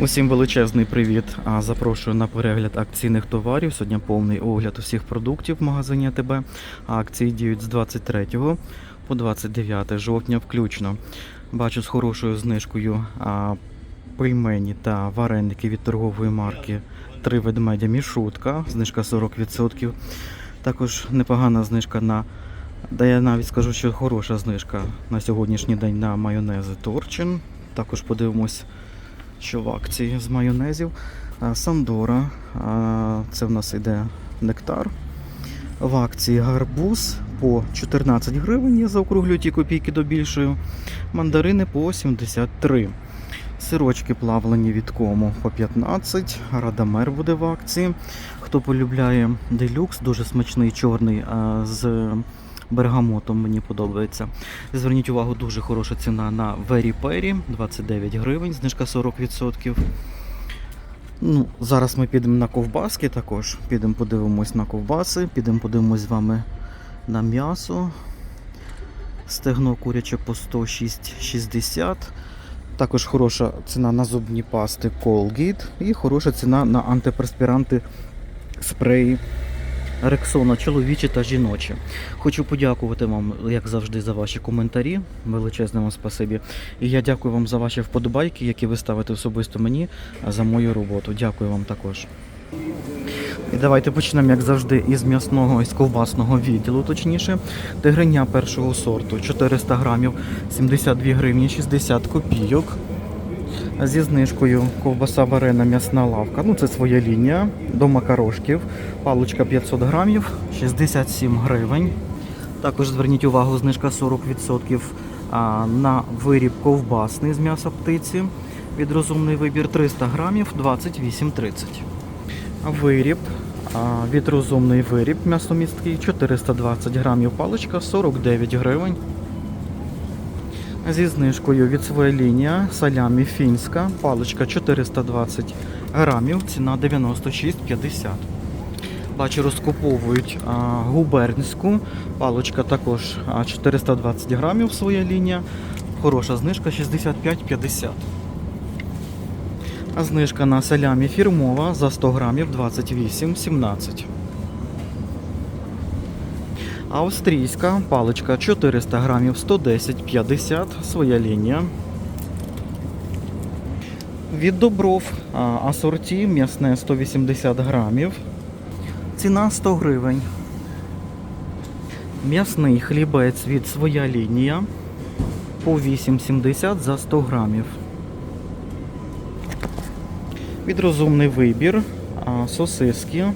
Усім величезний привіт. Запрошую на перегляд акційних товарів. Сьогодні повний огляд усіх продуктів в магазині АТБ. Акції діють з 23 по 29 жовтня включно. Бачу з хорошою знижкою пельмені та вареники від торгової марки Три ведмедя мішутка, знижка 40%. Також непогана знижка на да я навіть скажу, що хороша знижка на сьогоднішній день на майонези Торчин. Також подивимось що в акції з майонезів. Сандора, це в нас іде нектар. В акції гарбуз по 14 гривень, я заокруглюю ті копійки до більшої. Мандарини по 73. Сирочки плавлені від кому по 15. Радамер буде в акції. Хто полюбляє делюкс, дуже смачний чорний з бергамотом, мені подобається. Зверніть увагу, дуже хороша ціна на Very Perry, 29 гривень, знижка 40%. Ну, зараз ми підемо на ковбаски також. Підемо подивимось на ковбаси, підемо подивимось з вами на м'ясо. Стегно куряче по 106,60. Також хороша ціна на зубні пасти Colgate і хороша ціна на антиперспіранти спреї Рексона чоловічі та жіночі. Хочу подякувати вам, як завжди, за ваші коментарі. Величезне вам спасибі. І я дякую вам за ваші вподобайки, які ви ставите особисто мені за мою роботу. Дякую вам також. І давайте почнемо, як завжди, із м'ясного із ковбасного відділу, точніше. Тигриня першого сорту 400 грамів 72 гривні 60 копійок. Зі знижкою ковбаса варена м'ясна лавка. Ну, це своя лінія до макарошків. Паличка 500 грамів, 67 гривень. Також зверніть увагу, знижка 40% на виріб ковбасний з м'яса птиці. Від розумний вибір 300 грамів 28,30. Виріб від розумний виріб м'ясомісткий 420 грамів паличка 49 гривень. Зі знижкою від своя лінія салямі фінська, паличка 420 грамів, ціна 96,50. Бачу, розкуповують а, губернську, паличка також 420 грамів своя лінія. Хороша знижка 65,50. А знижка на салямі фірмова за 100 грамів 28,17. Австрійська паличка 400 грамів 110,50, своя лінія. Від добров асорті м'ясне 180 грамів. Ціна 100 гривень. М'ясний хлібець від своя лінія по 8,70 за 100 грамів. Від розумний вибір сосиски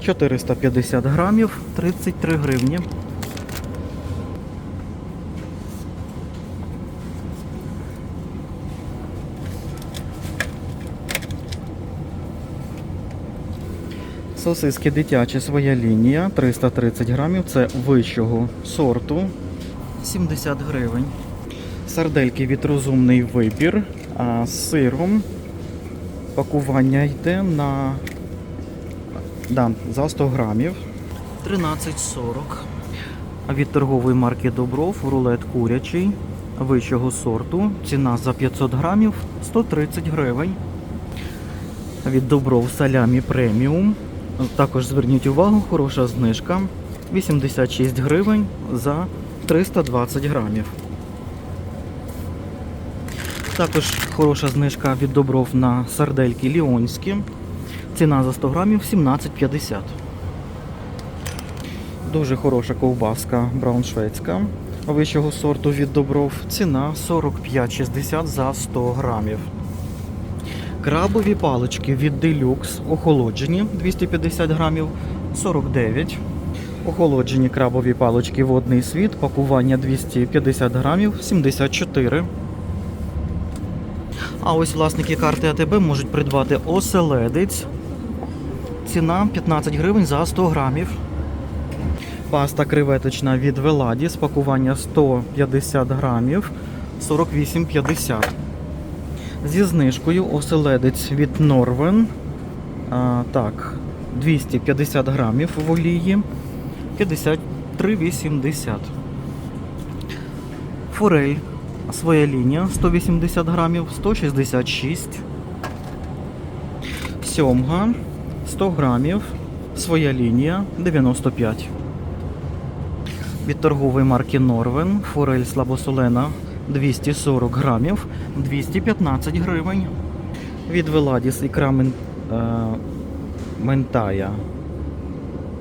450 грамів, 33 гривні. Сосиски дитячі своя лінія 330 грамів. Це вищого сорту 70 гривень. Сардельки від розумний вибір а, з сиром. Пакування йде на Да, за 100 грамів. 13,40. А від торгової марки Добров рулет курячий вищого сорту. Ціна за 500 грамів 130 гривень. Від Добров салямі преміум. Також зверніть увагу, хороша знижка. 86 гривень за 320 грамів. Також хороша знижка від Добров на сардельки ліонські. Ціна за 100 грамів 17,50. Дуже хороша ковбаска брауншвейська вищого сорту від добров. Ціна 45,60 за 100 грамів. Крабові палички від Deluxe охолоджені 250 грамів 49. Охолоджені крабові палички водний світ, пакування 250 грамів 74. А ось власники карти АТБ можуть придбати оселедець. Ціна 15 гривень за 100 грамів. Паста креветочна від Веладі з пакування 150 грамів 48,50. Зі знижкою оселедець від Норвен. А, так, 250 грамів в олії 53,80. Форель своя лінія 180 грамів 166. Сьомга 100 грамів. Своя лінія 95. Від торгової марки Норвен форель слабосолена 240 грамів 215 гривень. Від Веладіс ікра мен, е, ментая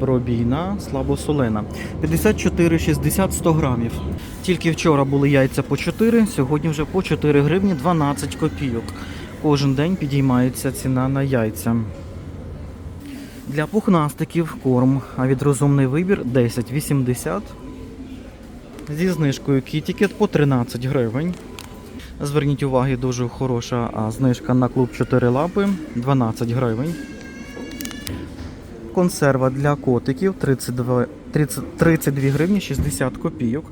пробійна слабосолена 54,60 100 грамів. Тільки вчора були яйця по 4, сьогодні вже по 4 гривні 12 копійок. Кожен день підіймається ціна на яйця. Для пухнастиків корм, а від розумний вибір 10,80. Зі знижкою Кітікет по 13 гривень. Зверніть увагу, дуже хороша знижка на клуб 4 лапи 12 гривень. Консерва для котиків 32, 30, 32 гривні 60 копійок.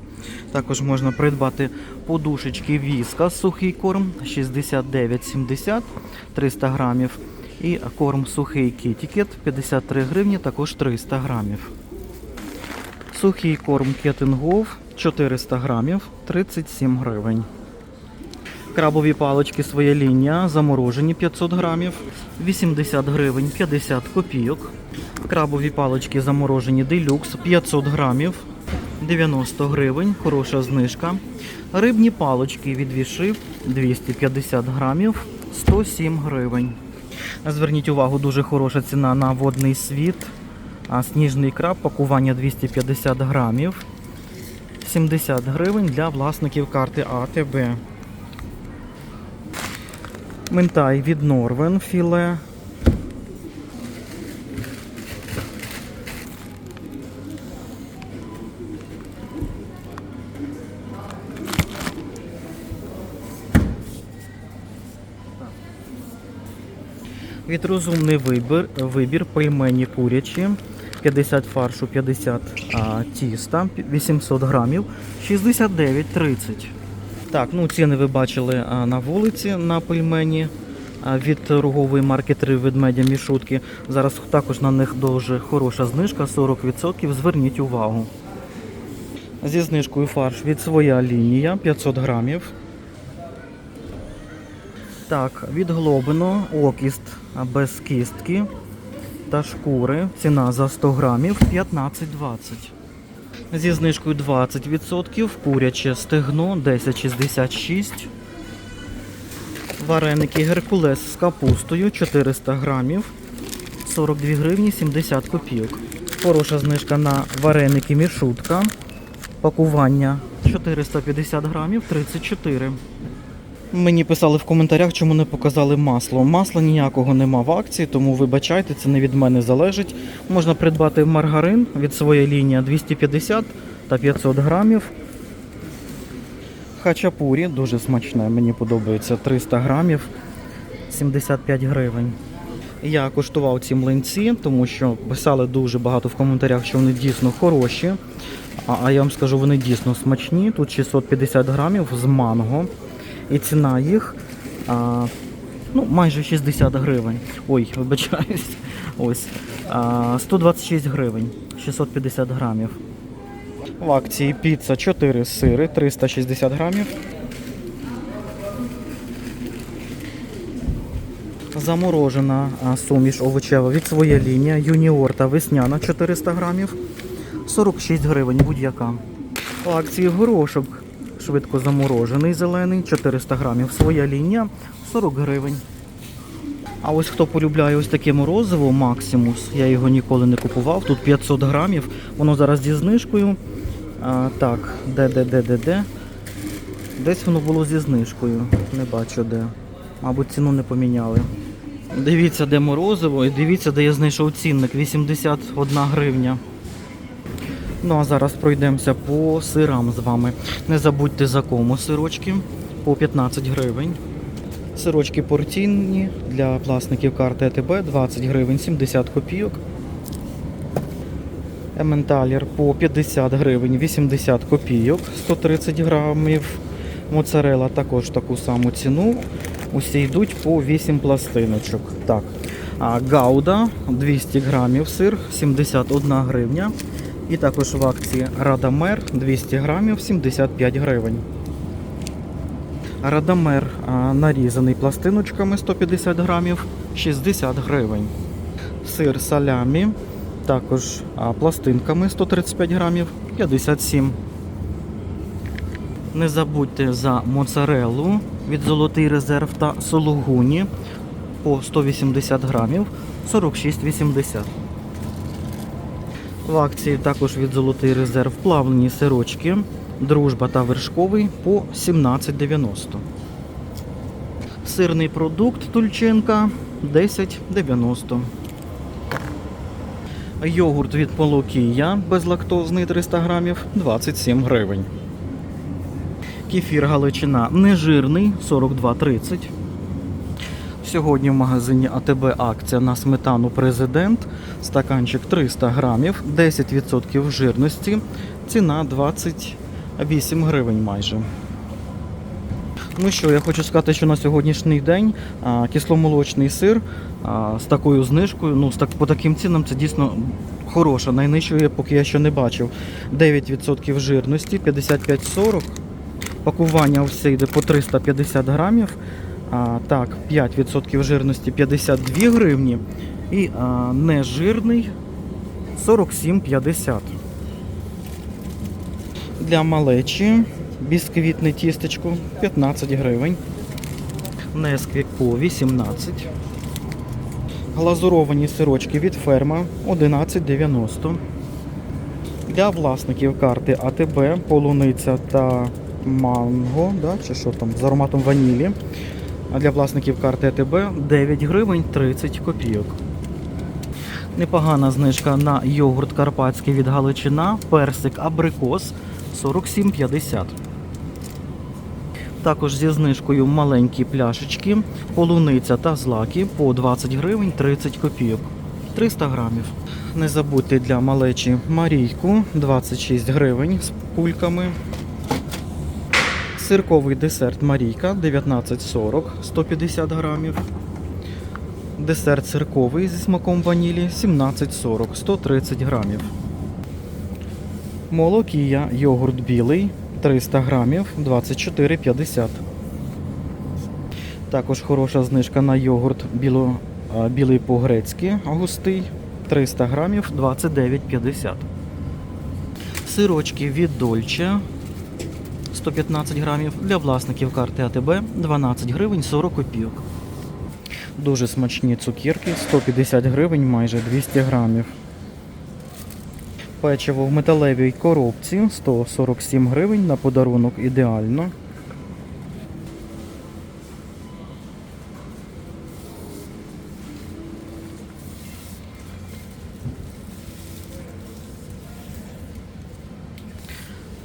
Також можна придбати подушечки віска, сухий корм 69,70 300 грамів. І корм сухий кітікет 53 гривні, також 300 грамів. Сухий корм кетингов 400 грамів 37 гривень. Крабові палички своя лінія заморожені 500 грамів 80 гривень 50 копійок. Крабові палички заморожені делюкс 500 грамів 90 гривень, хороша знижка. Рибні палички від вішив 250 грамів 107 гривень. Зверніть увагу, дуже хороша ціна на водний світ. А сніжний краб, пакування 250 грамів. 70 гривень для власників карти АТБ. Ментай від Норвен філе. Від розумний вибір, вибір пельмені курячі. 50 фаршу, 50 а, тіста, 800 грамів, 69,30. Так, ну ціни ви бачили а, на вулиці на пельмені а, від торгової марки 3 ведмедя мішутки. Зараз також на них дуже хороша знижка, 40%. Зверніть увагу. Зі знижкою фарш від своя лінія 500 грамів. Так, від Глобино окіст без кістки та шкури. Ціна за 100 грамів 15,20. Зі знижкою 20% куряче стегно 10,66. Вареники Геркулес з капустою 400 грамів 42 гривні 70 копійок. Хороша знижка на вареники мішутка. Пакування 450 грамів 34. Мені писали в коментарях, чому не показали масло. Масла ніякого нема в акції, тому вибачайте, це не від мене залежить. Можна придбати маргарин від своєї лінії 250 та 500 грамів. Хачапурі дуже смачне, мені подобається 300 грамів 75 гривень. Я куштував ці млинці, тому що писали дуже багато в коментарях, що вони дійсно хороші. А, я вам скажу, вони дійсно смачні. Тут 650 грамів з манго. І ціна їх а, ну, майже 60 гривень. Ой, вибачаюсь. Ось. А, 126 гривень, 650 грамів. В акції піца 4 сири, 360 грамів. Заморожена суміш овочева від своя лінія. Юніор та весняна 400 грамів. 46 гривень будь-яка. В акції горошок швидко заморожений зелений, 400 грамів. Своя лінія 40 гривень. А ось хто полюбляє ось таке морозиво Максимус, я його ніколи не купував. Тут 500 грамів, воно зараз зі знижкою. А, так, де, де, де, де, де. Десь воно було зі знижкою. Не бачу де. Мабуть, ціну не поміняли. Дивіться, де морозиво, і дивіться, де я знайшов цінник 81 гривня. Ну а зараз пройдемося по сирам з вами. Не забудьте за кому сирочки по 15 гривень. Сирочки порційні для власників карти АТБ 20 гривень 70 копійок. Ементалір по 50 гривень 80 копійок 130 грамів. Моцарела також таку саму ціну. Усі йдуть по 8 пластиночок. Так. А Гауда 200 грамів сир 71 гривня. І також в акції Радамер 200 грамів 75 гривень. Радамер нарізаний пластиночками 150 грамів 60 гривень. Сир салямі також пластинками 135 грамів 57. Не забудьте за моцарелу від Золотий резерв та сулугуні по 180 грамів 46,80. В акції також від Золотий резерв плавлені сирочки, дружба та вершковий по 17,90. Сирний продукт Тульченка 10,90. Йогурт від Полокія безлактозний 300 грамів 27 гривень. Кефір Галичина нежирний 42,30. Сьогодні в магазині АТБ акція на сметану Президент. Стаканчик 300 грамів, 10% жирності. Ціна 28 гривень майже. Ну що, я хочу сказати, що на сьогоднішній день а, кисломолочний сир а, з такою знижкою, ну з так, по таким цінам це дійсно хороша. Найнижчої, поки я ще не бачив. 9% жирності, 55,40. Пакування все йде по 350 грамів. А, так, 5% жирності 52 гривні. І а, нежирний 47,50. Для малечі бісквітне тістечко 15 гривень. Несквік по 18. Глазуровані сирочки від ферма 11,90. Для власників карти АТБ, полуниця та манго, да, чи що там, з ароматом ванілі. А для власників карти АТБ 9 гривень 30 копійок. Непогана знижка на йогурт карпатський від Галичина, персик абрикос 47,50. Також зі знижкою маленькі пляшечки, полуниця та злаки по 20 гривень 30 копійок. 300 грамів. Не забудьте для малечі Марійку 26 гривень з пульками. Сирковий десерт Марійка 19,40 150 грамів. Десерт сирковий зі смаком ванілі 17,40 130 грамів. Молокія йогурт білий 300 грамів 24,50. Також хороша знижка на йогурт біло, білий по-грецьки густий 300 грамів 29,50. Сирочки від Дольче 115 грамів для власників карти АТБ 12 гривень 40 копійок. Дуже смачні цукірки, 150 гривень, майже 200 грамів. Печиво в металевій коробці 147 гривень на подарунок ідеально.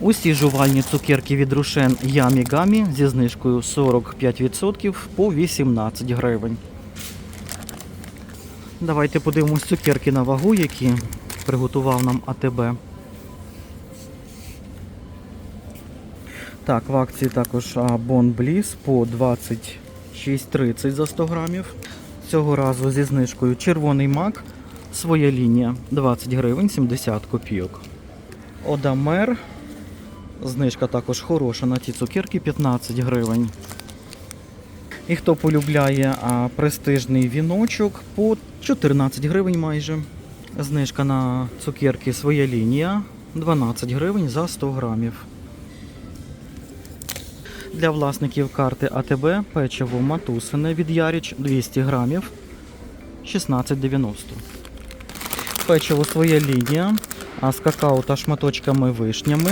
Усі жувальні цукерки від Рушен Ямі Гамі зі знижкою 45% по 18 гривень. Давайте подивимось цукерки на вагу, які приготував нам АТБ. Так, в акції також Бон Бліс по 26,30 за 100 грамів. Цього разу зі знижкою червоний мак. Своя лінія 20 гривень 70 копійок. Одамер. Знижка також хороша на ці цукерки 15 гривень. І хто полюбляє а, престижний віночок по 14 гривень майже. Знижка на цукерки своя лінія 12 гривень за 100 грамів. Для власників карти АТБ печиво матусине від Яріч 200 грамів 16,90. Печиво своя лінія а, з какао та шматочками вишнями.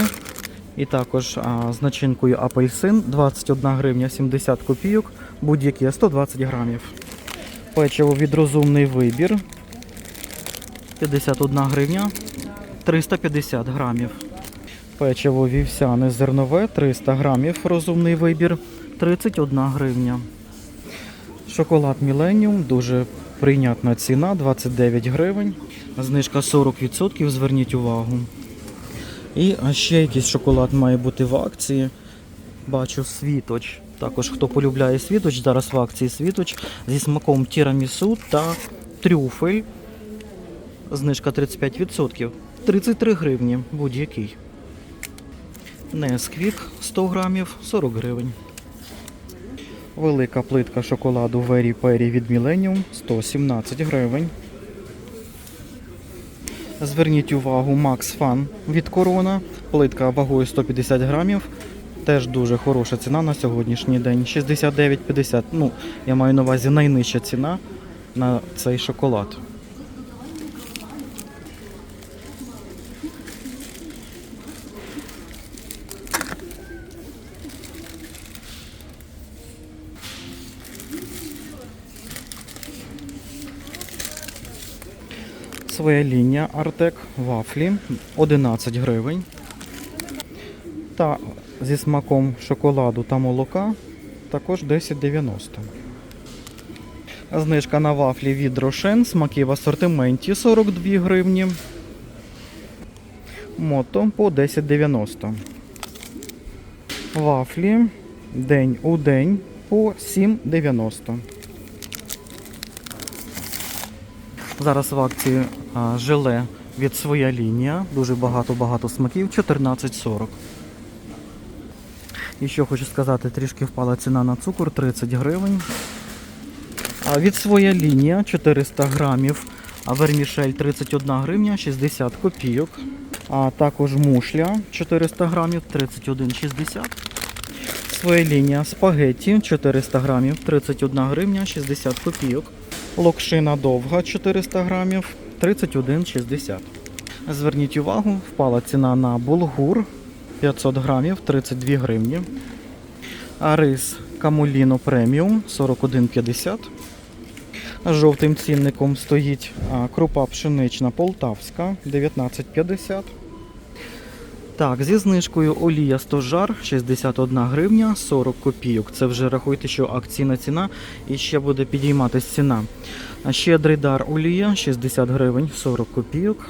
І також а, з начинкою апельсин 21 гривня 70 копійок, будь-які 120 грамів. Печиво від розумний вибір 51 гривня 350 грамів. Печиво вівсяне зернове 300 грамів. Розумний вибір 31 гривня. Шоколад Міленіум дуже прийнятна ціна 29 гривень. Знижка 40%, зверніть увагу. І ще якийсь шоколад має бути в акції. Бачу світоч. Також хто полюбляє світоч, зараз в акції світоч зі смаком тірамісу та трюфель. Знижка 35%. 33 гривні будь-який. Несквік 100 грамів 40 гривень. Велика плитка шоколаду Very Perry від Millennium 117 гривень. Зверніть увагу Max Fan від Corona. Плитка вагою 150 грамів. Теж дуже хороша ціна на сьогоднішній день. 69,50. Ну, я маю на увазі найнижча ціна на цей шоколад. Своя лінія Артек вафлі 11 гривень. Та зі смаком шоколаду та молока також 10,90. Знижка на вафлі від Рошен, смаки в асортименті 42 гривні. Мото по 10,90. Вафлі день у день по 7,90. Зараз в акції желе від своя лінія. Дуже багато-багато смаків. 14,40. І що хочу сказати, трішки впала ціна на цукор 30 гривень. А від своя лінія 400 грамів. А вермішель 31 гривня 60 копійок. А також мушля 400 грамів 31,60. Своя лінія спагетті 400 грамів 31 гривня 60 копійок. Локшина довга 400 грамів 31,60. Зверніть увагу, впала ціна на булгур 500 грамів 32 гривні. А рис Камуліно преміум 41,50. Жовтим цінником стоїть крупа пшенична полтавська 19,50. Так, зі знижкою олія стожар 61 гривня 40 копійок. Це вже рахуйте, що акційна ціна і ще буде підійматись ціна. Щедрий дар олія 60 гривень 40 копійок.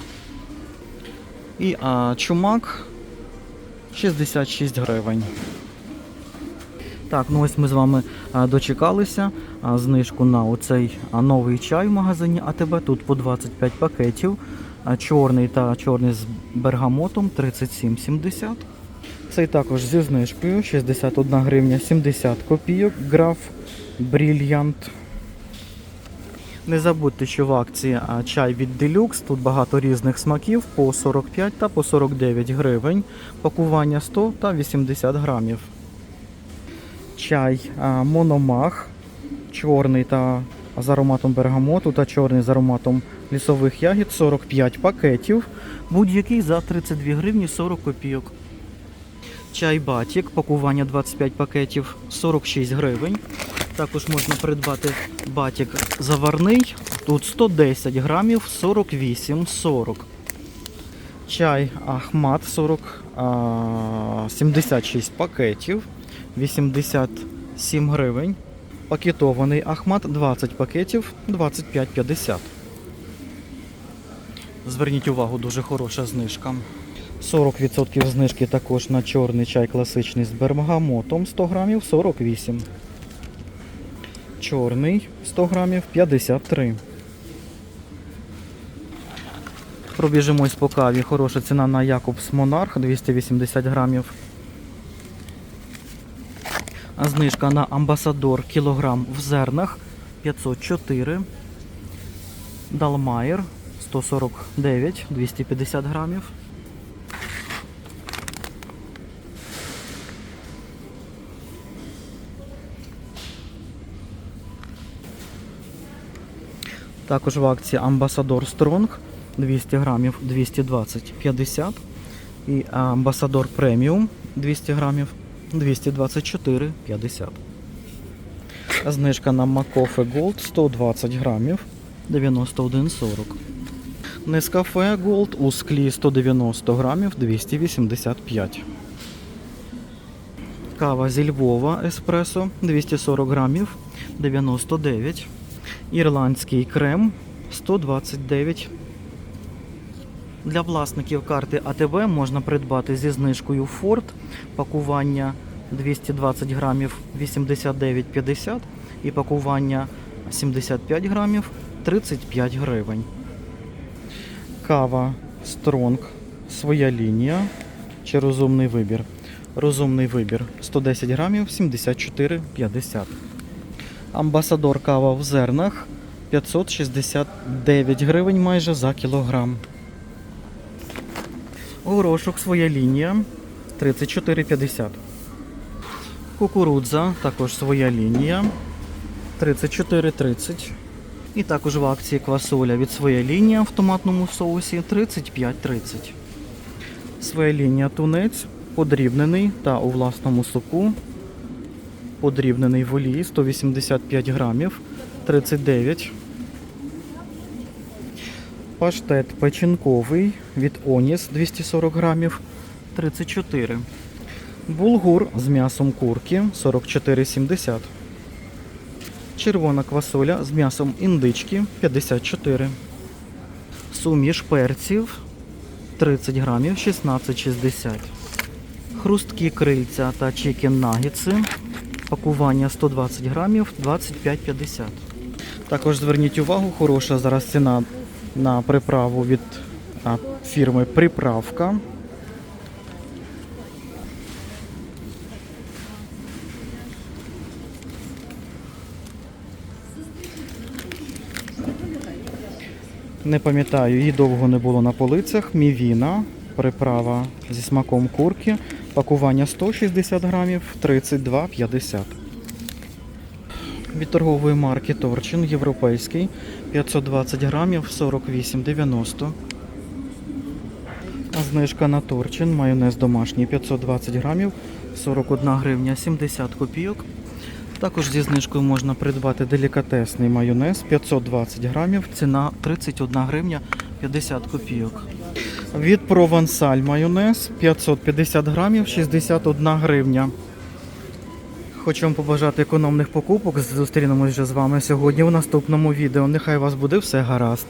І а, чумак 66 гривень. Так, ну ось ми з вами дочекалися знижку на оцей новий чай в магазині АТБ. Тут по 25 пакетів. Чорний та чорний з бергамотом 37,70. Цей також зі знижкою 61 гривня 70 копійок. Граф Брільянт. Не забудьте, що в акції чай від Deluxe. Тут багато різних смаків по 45 та по 49 гривень. Пакування 100 та 80 грамів. Чай Мономах. Чорний та з ароматом бергамоту та чорний з ароматом лісових ягід 45 пакетів. Будь-який за 32 гривні 40 копійок. Чай Батік, пакування 25 пакетів 46 гривень. Також можна придбати батік заварний. Тут 110 грамів 48,40. Чай Ахмат 40, а, 76 пакетів 87 гривень. Пакетований Ахмат 20 пакетів 25,50. Зверніть увагу, дуже хороша знижка. 40% знижки також на чорний чай класичний з бергамотом 100 грамів 48. Чорний 100 грамів 53. Пробіжимось по каві. Хороша ціна на Якобс Монарх 280 грамів. Знижка на Амбасадор кілограм в зернах 504. Далмайер 149 250 грамів. Також в акції Амбасадор Стронг 200 грамів 220,50 і Амбасадор Преміум 200 грамів 224,50. Знижка на Макофе Gold 120 грамів 91,40. Нескафе Gold у склі 190 грамів 285. Кава зі Львова Еспресо 240 грамів 99. Ірландський крем 129. Для власників карти АТВ можна придбати зі знижкою Ford пакування 220 грамів 89,50 і пакування 75 грамів 35 гривень. Кава Стронг своя лінія чи розумний вибір. Розумний вибір 110 грамів 74,50. Амбасадор кава в зернах 569 гривень майже за кілограм. Горошок своя лінія 34,50. Кукурудза також своя лінія 34,30. І також в акції квасоля від своя лінія в томатному соусі 35,30. Своя лінія тунець подрібнений та у власному соку. Подрібнений в олії 185 грамів 39. Паштет печінковий від Оніс 240 грамів 34. Булгур з м'ясом курки 44,70. Червона квасоля з м'ясом індички 54. Суміш перців 30 грамів 16,60. Хрусткі крильця та чікен нагетси. Пакування 120 грамів 25,50. Також зверніть увагу, хороша зараз ціна на приправу від фірми Приправка. Не пам'ятаю, її довго не було на полицях. Мівіна, приправа зі смаком курки. Пакування 160 грамів 32,50. Від торгової марки Торчин європейський 520 грамів 48,90. А Знижка на Торчин, майонез домашній 520 грамів 41 гривня 70 копійок. Також зі знижкою можна придбати делікатесний майонез 520 грамів, ціна 31 гривня 50 копійок. Від Провансаль майонез 550 грамів 61 гривня. Хочу вам побажати економних покупок. Зустрінемось вже з вами сьогодні у наступному відео. Нехай вас буде все гаразд.